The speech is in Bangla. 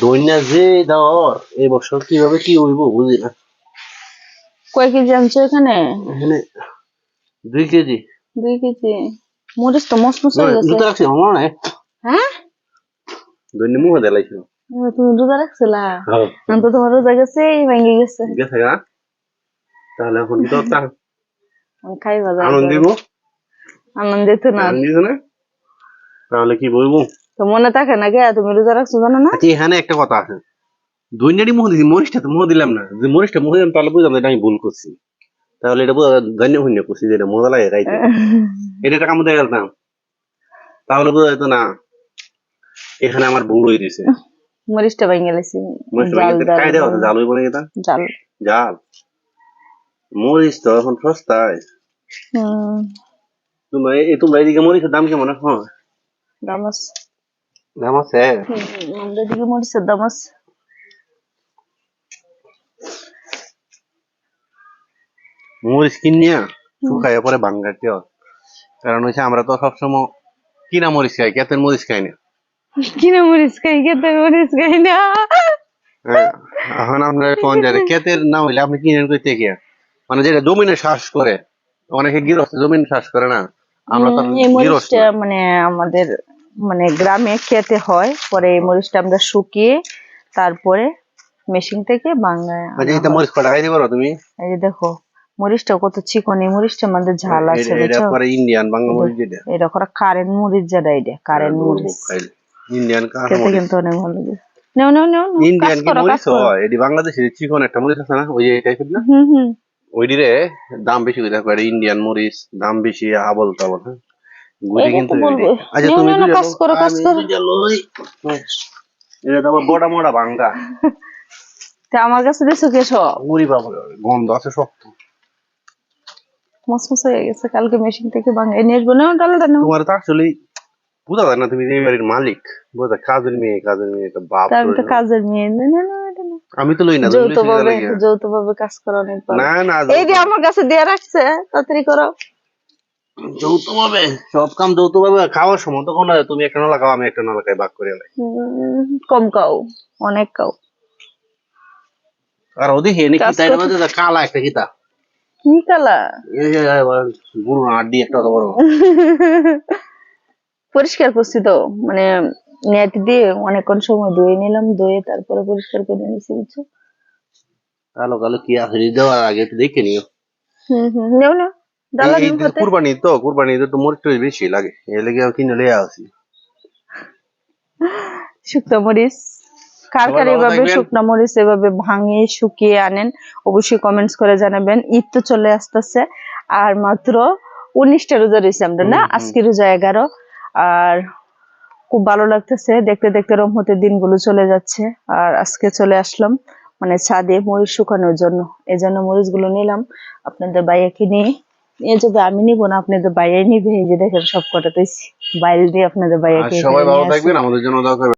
দৈন্যা যে দেওয়ার এই বছর কীভাবে কি হইব বুঝি না। কয় কেজি আনছো এখানে? এখানে দুই কেজি। দুই কেজি। মরিচ তো মস্ত মস্ত হয়ে গেছে। দুটো রাখছি আমার মনে হয়। হ্যাঁ? দৈন্য মুখে দেলাইছিল তুমি রোজা রাখছিলা? আমি তো তোমার রোজা গেছে ভেঙে গেছে। গেছে না তাহলে এখন কি দরকার? খাইবা যাও আনন্দ দিব? আনন্দিত না। আনন্দ না? তাহলে কি বলব তো মনে থাকে না গে তুমি রোজা রাখছো জানো না? আচ্ছা এখানে একটা কথা আছে। দৈন্যাটি মুখ দিছি মরিচটা তো দিলাম না। যে মরিচটা মুখ দিলাম তাহলে বুঝলাম এটা আমি ভুল করছি। তাহলে এটা বোঝা করছি যেটা মজা লাগে খাইতে এটা টাকা গেলাম তাহলে বোঝা যেত না এখানে আমার ভুল হয়ে গেছে। মরিচটা ভেঙে গেছি জাল হইব না এটা জাল। জাল। মরিচ তো এখন সস্তায়। তোমরা তোমরা এদিকে মরিচের দাম কেমন এখন? দাম আছে। আছে মরিচ কিনিয়া শুকাইয়া পরে বাঙ্গাতে হয় কারণ হচ্ছে আমরা তো সবসময় কিনা মরিচ খাই কেতের মরিচ খাই না? কিনা মরিচ খাই খেতে মরিচ খাই না। হ্যাঁ, এখন আমরা কোন যায় কেতের না হইলে আপনি কিনেন কইতে কি মানে যেটা জমিনে শ্বাস করে অনেকে গৃহস্থ জমিন শ্বাস করে না। আমরা তো মানে আমাদের মানে গ্রামে খেতে হয় পরে এই মরিচটা আমরা শুকিয়ে তারপরে মেশিন থেকে বাংলায় এটা মরিচ কটা খাইতে পারো তুমি? এই যে দেখো মরিচটা কত চিকন এই মরিচটা আমাদের ঝাল আছে এটা- এটা পরে ইন্ডিয়ান বাংলা মরিচ যেটা। এটা করে কারেন্ট মরিচ যেটা এটা কারেন্ট মরিচ। ইন্ডিয়ান খেতে কিন্তু অনেক ভালো লাগে। নাও নাও নাও নাও, ইন্ডিয়ান কি মরিচ হয়? এটি বাংলাদেশের চিকন একটা মরিচ আছে না ওই যে টাইপের না? হুম হুম। ওইটি দাম বেশি করে ইন্ডিয়ান মরিচ দাম বেশি আবল তাবল হ্যাঁ? কিন্তু। এটি। আচ্ছা তুমি নাও, নাও, কাজ করো, কাজ করো। এটা তো বড়া মোড়া ভাঙ্গা তা আমার কাছে দিছো কে সব? উড়ি বাবা গন্ধ আছে শক্ত। মসমস হয়ে গেছে কালকে মেশিন থেকে বাঙাই নিয়ে আসব। না নাও। তোমার তো আসলে বোঝা যায় না তুমি এই বাড়ির মালিক। বোঝা কাজের মেয়ে কাজের মেয়ে একটা বাপ আমি তো কাজের মেয়ে। না না না আমি তো লই না যৌথভাবে যৌথ লইছো ভাবে লাগে। যৌথ ভাবে কাজ করা অনেক ভালো না না এই যে আমার কাছে দিয়ে রাখছে তাড়াতাড়ি করো। যৌথ ভাবে সব কাম যৌথ ভাবে খাওয়ার সময় তখন তুমি একটা নলা খাও আমি একটা নলা খাই ভাগ করে লাই। কম কাও অনেক কাও আর এনে কাজ কিতা এটা করতে- কালা একটা কিতা। কি কালা? গুরু আড্ডি একটা অত বড়। পরিষ্কার করছি তো মানে নেট দিয়ে অনেকক্ষণ সময় ধুয়ে নিলাম ধুয়ে তারপরে পরিষ্কার করে নিছি বুঝছ? কালো কালো কি আছে দেওয়ার আগে একটু দেখে নিও। হুম হুম নেও না এই কুরবানি তো কুরবানি তো মরিচ টরিচ বেশি লাগে। এর লেগে কিনে লিয়ে আসি। শুকনো মরিচ? কার কার এভাবে শুকনো মরিচ এভাবে ভাঙিয়ে শুকিয়ে আনেন অবশ্যই কমেন্টস করে জানাবেন। ঈদ তো চলে আসতেছে আর মাত্র উনিশটা রোজা রয়েছে আমরা না। আজকে রোজা এগারো আর খুব ভালো লাগতেছে। দেখতে দেখতে রহমতের দিনগুলো চলে যাচ্ছে আর আজকে চলে আসলাম মানে ছাদে মরিচ শুকানোর জন্য। এই জন্য মরিচগুলো নিলাম। আপনাদের বাইয়াকে নিয়ে যদি আমি নিব না আপনাদের বাইরে নিবে এই যে দেখেন সব কটা বাইরে দিয়ে আপনাদের বাইরে সবাই ভালো থাকবেন আমাদের জন্য দোয়া